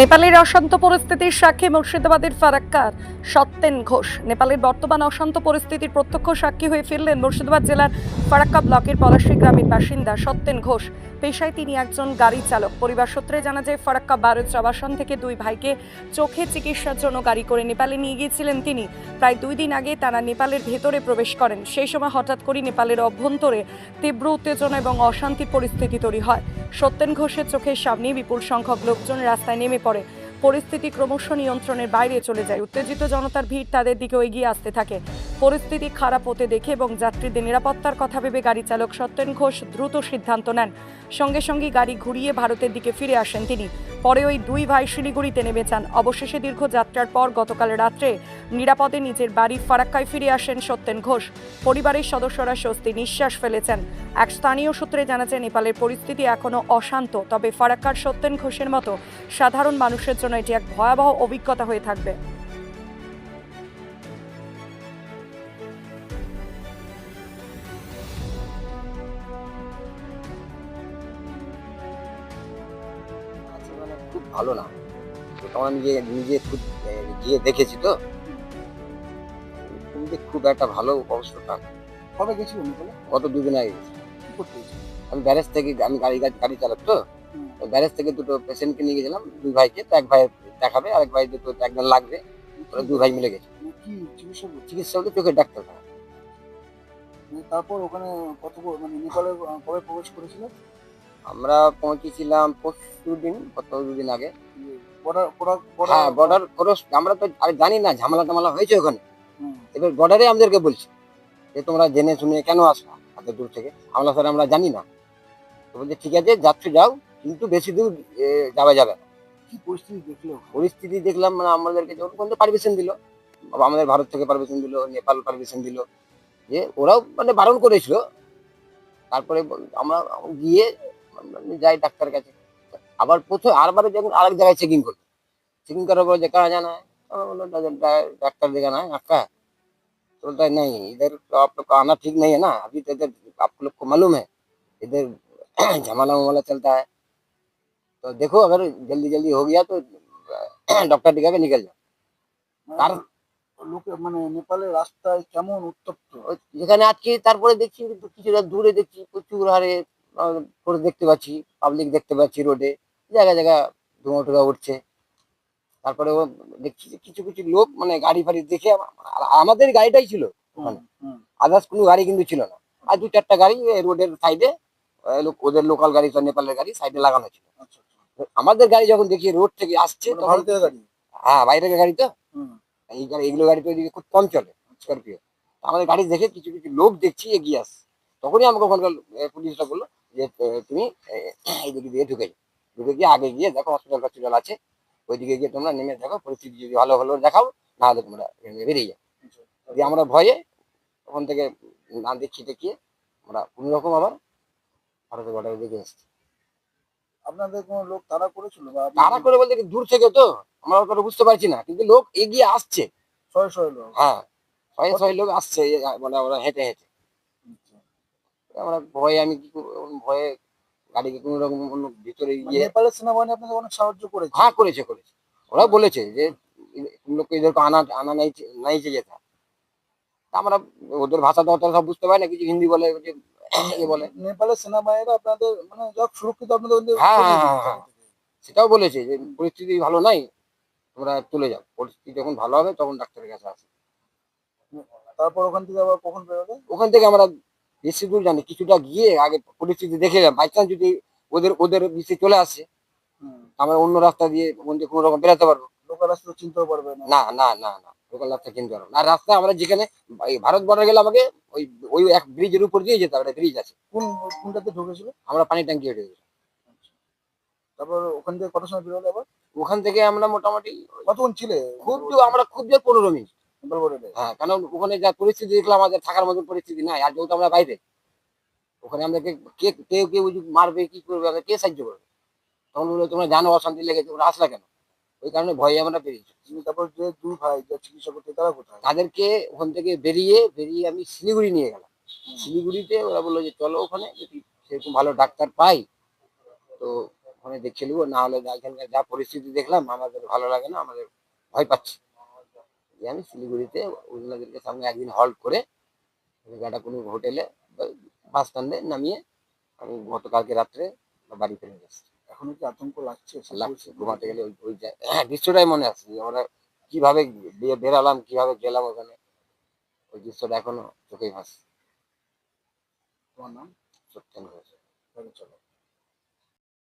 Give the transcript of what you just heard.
নেপালের অশান্ত পরিস্থিতির সাক্ষী মুর্শিদাবাদের ফারাক্কার সত্যেন ঘোষ। নেপালের বর্তমান অশান্ত পরিস্থিতির প্রত্যক্ষ সাক্ষী হয়ে ফিরলেন মুর্শিদাবাদ জেলার ফারাক্কা ব্লকের পলাশী গ্রামের বাসিন্দা সত্যেন ঘোষ। পেশায় তিনি একজন গাড়ি চালক। পরিবার সূত্রে জানা যায়, ফারাক্কা বারোচ আবাসন থেকে দুই ভাইকে চোখে চিকিৎসার জন্য গাড়ি করে নেপালে নিয়ে গিয়েছিলেন তিনি। প্রায় দুই দিন আগে তারা নেপালের ভেতরে প্রবেশ করেন। সেই সময় হঠাৎ করে নেপালের অভ্যন্তরে তীব্র উত্তেজনা এবং অশান্তির পরিস্থিতি তৈরি হয়। সত্যেন ঘোষের চোখের সামনে বিপুল সংখ্যক লোকজন রাস্তায় নেমে পড়ে। পরিস্থিতি ক্রমশ নিয়ন্ত্রণের বাইরে চলে যায়। উত্তেজিত জনতার ভিড় তাদের দিকে এগিয়ে আসতে থাকে। পরিস্থিতি খারাপ হতে দেখে এবং যাত্রীদের নিরাপত্তার কথা ভেবে গাড়ি চালক সত্যেন ঘোষ দ্রুত সিদ্ধান্ত নেন। সঙ্গে সঙ্গে গাড়ি ঘুরিয়ে ভারতের দিকে ফিরে আসেন তিনি। পরে ওই দুই ভাই শিলিগুড়িতে নেমে যান। অবশেষে দীর্ঘ যাত্রার পর গতকাল রাত্রে নিরাপদে নিজের বাড়ি ফারাক্কায় ফিরে আসেন সত্যেন ঘোষ। পরিবারের সদস্যরা স্বস্তি নিঃশ্বাস ফেলেছেন। এক স্থানীয় সূত্রে জানা যায় নেপালের পরিস্থিতি এখনও অশান্ত, তবে ফারাক্কার সত্যেন ঘোষের মতো সাধারণ মানুষের জন্য এটি এক ভয়াবহ অভিজ্ঞতা হয়ে থাকবে। খুব ভালো না। তো তখন নিজে নিজে খুব গিয়ে দেখেছি তো। কিন্তু খুব একটা ভালো অবস্থাটা কবে গেছিল নিকলে গত দুদিন আগে গেছি। আমি ব্যারেজ থেকে আমি গাড়ি গাড়ি- চালাক তো। ব্যারেজ থেকে দুটো পেশেন্টকে নিয়ে গেছিলাম দুই ভাইকে। তো এক ভাই দেখাবে আর এক ভাই দুটো একজন লাগবে। ওরা দুই ভাই মিলে গেছে। মানে চিকিৎসা হলে চোখের ডাক্তার মানে তারপর ওখানে কত মানে নেপালে কবে প্রবেশ করেছিল? আমরা পৌঁছেছিলাম পরশু দিন গত দুদিন আগে। হ্যাঁ বর্ডার ক্রস আমরা তো আর জানি না ঝামেলা টামেলা হয়েছে ওখানে। এবার বর্ডারে আমাদেরকে বলছে যে তোমরা জেনে শুনে কেন আসো এত দূর থেকে? আমরা স্যার আমরা জানি না। তো বলছে ঠিক আছে যাচ্ছ যাও কিন্তু বেশি দূর যাওয়া যাবে না। কি পরিস্থিতি দেখল পরিস্থিতি দেখলাম মানে আমাদেরকে যখন পর্যন্ত পারমিশন দিল। আমাদের ভারত থেকে পারমিশন দিল নেপাল পারমিশন দিল। যে ওরাও মানে বারণ করেছিল। তারপরে আমরা গিয়ে আমরা যাই ডাক্তার কাছে আবার প্রথম আরবারে যখন আরেক জায়গায় চেকিং করলো চেকিং করার পর যে কারা জানা है আমরা বললাম, "डा- डा- डॉक्टर दिखाना है आपका तो बोलता है नहीं इधर तो आप लोग का आना ठीक नहीं है ना अभी तो इधर आप लोग को मालूम है इधर झमाला वमाला चलता है तो देखो अगर जल्दी जल्दी हो गया तो डॉक्टर दिखा के निकल जाओ মানে তার- লোকে মানে নেপালের রাস্তায় কেমন উত্তপ্ত ওই যেখানে আজকে তারপরে দেখছি কিন্তু কিছুটা দূরে দেখছি প্রচুর হারে আহ, করে দেখতে পাচ্ছি পাবলিক দেখতে পাচ্ছি রোডে জায়গা জায়গা ধোঁয়া টোয়া উঠছে। তারপরে ও দেখছি যে কিছু কিছু লোক মানে গাড়ি ফাড়ি দেখে আমাদের গাড়িটাই ছিল। ওখানে আদার্স কোনো গাড়ি কিন্তু ছিল না। আর দু চারটা গাড়ি রোডের সাইডে ওদের লোকাল গাড়ি নেপালের গাড়ি সাইডে লাগানো ছিল। আচ্ছা আচ্ছা। আমাদের গাড়ি যখন দেখি রোড থেকে আসছে মানে তখন ভারতীয় গাড়ি? হ্যাঁ বাইরের গাড়ি তো। এই গাড়ি এগুলো গাড়ি তো এদিকে খুব কম চলে স্করপিও আমাদের গাড়ি দেখে কিছু কিছু লোক দেখছি এগিয়ে আসছে। তখনই আমাকে ওখানকার এ, পুলিশরা বলল যে তুমি এ, এইদিকে দিয়ে ঢুকে যাও। ঢুকে গিয়ে আগে গিয়ে দেখো হসপিটাল হসপিটাল আছে। ওইদিকে গিয়ে তোমরা নেমে দেখো পরিস্থিতি যদি ভালো হলো দেখাও না হলে তোমরা বেরিয়ে যাও। দিয়ে আমরা ভয়ে ওখান থেকে না দেখিয়ে দেখিয়ে আমরা কোনো রকম আবার ভারতের বর্ডারের দিকে এসেছি। আপনাদের কোনো লোক তারা করেছিল তারা করে বলতে দূর থেকে তো? আমরা ওটা বুঝতে পারছি না কিন্তু লোক এগিয়ে আসছে। লোক। হ্যাঁ ছয় ছয় লোক আসছে মানে ওরা হেঁটে হেঁটে। আমরা ভয়ে আমি কি ভয়ে গাড়িকে কোনো রকম ভিতরে মানে গিয়ে নেপালের সেনাবাহিনী আপনাকে অনেক সাহায্য করেছে। হ্যাঁ করেছে করেছে। ওরা বলেছে যে লোককে এদেরকে আনা আনা নাই নাই যেতে আমরা ওদের ভাষা তো অতটা সব বুঝতে পারি না কিছু হিন্দি বলে যে এ বলে। নেপালের সেনাবাহিনীরা আপনাদের মানে যত সুরক্ষিত আপনাদের হ্যাঁ হ্যাঁ, হ্যাঁ, হ্যাঁ। সেটাও বলেছে যে পরিস্থিতি ভালো নাই তোমরা চলে যাও। পরিস্থিতি যখন ভালো হবে তখন ডাক্তারের কাছে আসো। তারপর ওখান থেকে আবার কখন বেরোবে? ওখান থেকে আমরা বেশি দূর জানি কিছুটা গিয়ে আগে পরিস্থিতি দেখে বাই চান্স যদি ওদের ওদের বিষে চলে আসে আমরা অন্য রাস্তা দিয়ে থেকে কোনো রকম বেরোতে পারব। লোকাল রাস্তা চিনতেও পারবে না। না না না লোকাল রাস্তা কিনতে পারব না। রাস্তা আমরা যেখানে ভারত বর্ডার গেলে আমাকে ওই ওই এক ব্রিজের উপর দিয়ে যেতে হবে ব্রিজ আছে। কোন কোনটাতে ঢুকেছিল? আমরা পানি ট্যাঙ্কি হেঁটে গেছি। তারপর ওখান থেকে কত সময় বেরোলে আবার? ওখান থেকে আমরা মোটামুটি কতক্ষণ ছিলে? খুব আমরা খুব জোর পনেরো মিনিট। হ্যাঁ কারণ ওখানে যা পরিস্থিতি দেখলাম আমাদের থাকার মতন পরিস্থিতি নাই। আর যেহেতু আমরা বাইরে ওখানে আমাদেরকে কে কেউ কেউ মারবে কি করবে আমাদের কে সাহায্য করবে? তখন বলল তোমরা জানো অশান্তি লেগেছে ওরা আসলা কেন? ওই কারণে ভয়ে আমরা বেরিয়েছি। তারপর যে দুই ভাই যা চিকিৎসা করতে তারা কোথায়? তাদেরকে ওখান থেকে বেরিয়ে বেরিয়ে আমি শিলিগুড়ি নিয়ে গেলাম। শিলিগুড়িতে ওরা বলল যে চলো ওখানে যদি সেরকম ভালো ডাক্তার পাই তো ওখানে দেখে নেব। না হলে এখানকার যা পরিস্থিতি দেখলাম আমাদের ভালো লাগে না আমাদের ভয় পাচ্ছি। যে আমি শিলিগুড়িতে ওগুলোদেরকে সঙ্গে একদিন হল্ট করে একটা কোনো হোটেলে বাস স্ট্যান্ডে নামিয়ে আমি গতকালকে রাত্রে বাড়ি ফিরে গেছি এখনও কি আতঙ্ক লাগছে? লাগছে ঘুমাতে গেলে ওই ওই হ্যাঁ দৃশ্যটাই মনে আছে যে আমরা কীভাবে বেরালাম কীভাবে গেলাম ওখানে। ওই দৃশ্যটা এখনও চোখেই ভাসছে। তোমার নাম? সত্যেন ঘোষ। চলো।